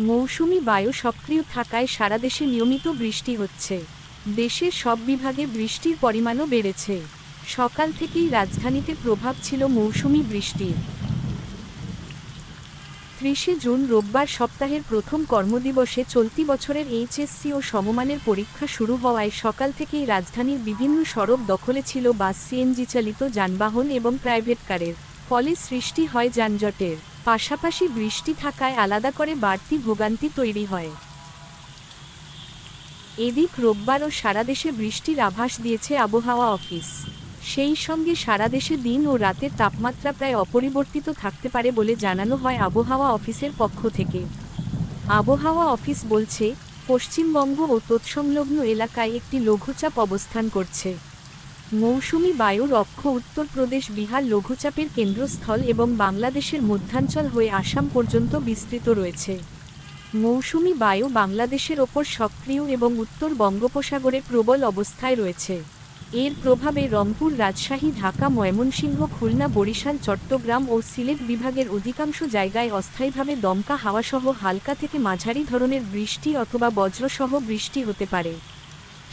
মৌসুমি বায়ু সক্রিয় থাকায় সারা দেশে নিয়মিত বৃষ্টি হচ্ছে। দেশের সব বিভাগে বৃষ্টির পরিমাণও বেড়েছে। সকাল থেকেই রাজধানীতে প্রভাব ছিল মৌসুমি বৃষ্টির। ত্রিশে জুন রোববার সপ্তাহের প্রথম কর্মদিবসে চলতি বছরের এইচএসসি ও সমমানের পরীক্ষা শুরু হওয়ায় সকাল থেকেই রাজধানীর বিভিন্ন সড়ক দখলে ছিল বাস, সিএনজি চালিত যানবাহন এবং প্রাইভেট কারের। ফলে সৃষ্টি হয় যানজটের। পাশাপাশি বৃষ্টি থাকায় আলাদা করে বাড়তি ভোগান্তি তৈরি হয়। এদিক রোববার ও সারা দেশে বৃষ্টির আভাস দিয়েছে আবহাওয়া অফিস। সেই সঙ্গে সারা দেশে দিন ও রাতের তাপমাত্রা প্রায় অপরিবর্তিত থাকতে পারে বলে জানানো হয় আবহাওয়া অফিসের পক্ষ থেকে। আবহাওয়া অফিস বলছে, পশ্চিমবঙ্গ ও তৎসংলগ্ন এলাকায় একটি লঘুচাপ অবস্থান করছে। মৌসুমি বায়ুর অক্ষ উত্তরপ্রদেশ বিহার লঘুচাপের কেন্দ্রস্থল এবং বাংলাদেশের মধ্যাঞ্চল হয়ে আসাম পর্যন্ত বিস্তৃত রয়েছে। মৌসুমি বায়ু বাংলাদেশের ওপর সক্রিয় এবং উত্তর বঙ্গোপসাগরে প্রবল অবস্থায় রয়েছে। এর প্রভাবে রংপুর, রাজশাহী, ঢাকা, ময়মনসিংহ, খুলনা, বরিশাল, চট্টগ্রাম ও সিলেট বিভাগের অধিকাংশ জায়গায় অস্থায়ীভাবে দমকা হাওয়াসহ হালকা থেকে মাঝারি ধরনের বৃষ্টি অথবা বজ্রসহ বৃষ্টি হতে পারে।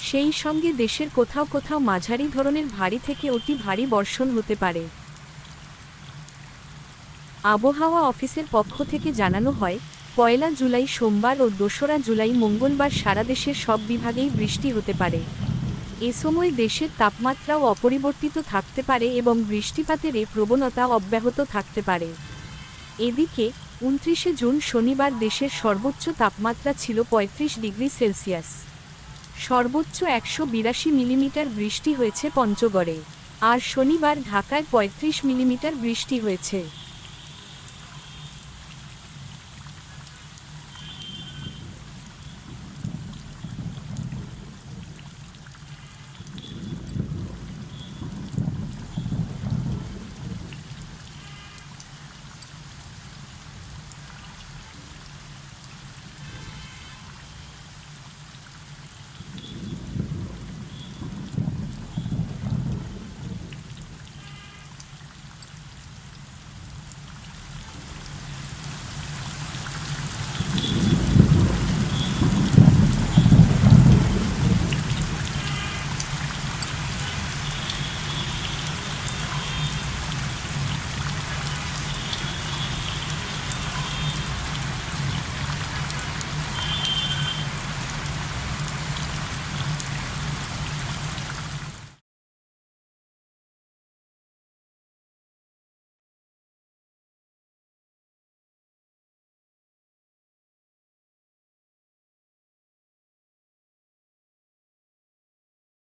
সেই সঙ্গে দেশের কোথাও কোথাও মাঝারি ধরনের ভারী থেকে অতি ভারী বর্ষণ হতে পারে। আবহাওয়া অফিসের পক্ষ থেকে জানানো হয়, পয়লা জুলাই সোমবার ও দোসরা জুলাই মঙ্গলবার সারা দেশের সব বিভাগেই বৃষ্টি হতে পারে। এ সময় দেশের তাপমাত্রাও অপরিবর্তিত থাকতে পারে এবং বৃষ্টিপাতের এ প্রবণতা অব্যাহত থাকতে পারে। এদিকে, উনত্রিশে জুন শনিবার দেশের সর্বোচ্চ তাপমাত্রা ছিল ৩৫ ডিগ্রি সেলসিয়াস। সর্বোচ্চ একশো বিরাশি মিলিমিটার বৃষ্টি হয়েছে পঞ্চগড়ে। আর শনিবার ঢাকায় ৩৫ মিলিমিটার বৃষ্টি হয়েছে।